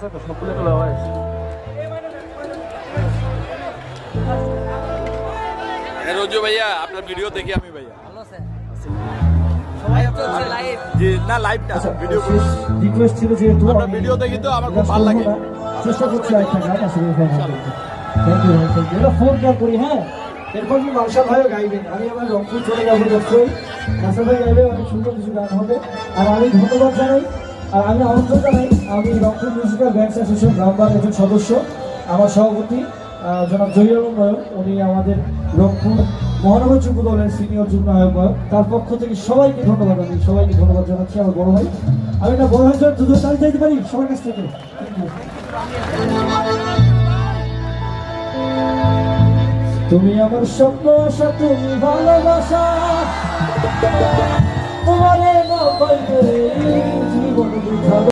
আছে তো সবগুলো তোলা হয়েছে রোজু ভাইয়া আপনার ভিডিও দেখি আমি ভাইয়া। সবাই চলছে লাইভ যে না লাইভটা ভিডিও রিকোয়েস্ট ছিল যেহেতু আপনার ভিডিও দেখি তো আমার খুব ভালো লাগে। না। চেষ্টা করছি আরেকটা গান আসলে thank you thank you phone করি হ্যাঁ? এরপর কি মার্শাল ভাইও গাইবেন আমি আমার রংপুর চলে যাব যখন মার্শাল ভাই গাইবে অনেক সুন্দর কিছু গান হবে। আর আমি ধন্যবাদ জানাই। আর আমি আমন্ত্রণ জানাই, আমি রংপুর মিউজিক্যাল ব্যান্ড অ্যাসোসিয়েশন গ্রামবাগ একজন সদস্য। আমার সভাপতি জনাব জহিরুল নয়ন উনি আমাদের রংপুর মহানগর যুব দলের সিনিয়র যুগ্ম আহ্বায়ক তার পক্ষ থেকে সবাইকে ধন্যবাদ, আমি সবাইকে ধন্যবাদ জানাচ্ছি আমার বড় ভাই। আমি না বড় ভাই দুধ তাড়ি চাইতে পারি? সবার কাছ থেকে। তুমি আমার স্বপ্ন, আশা, তুমি ভালোবাসা। তোমারে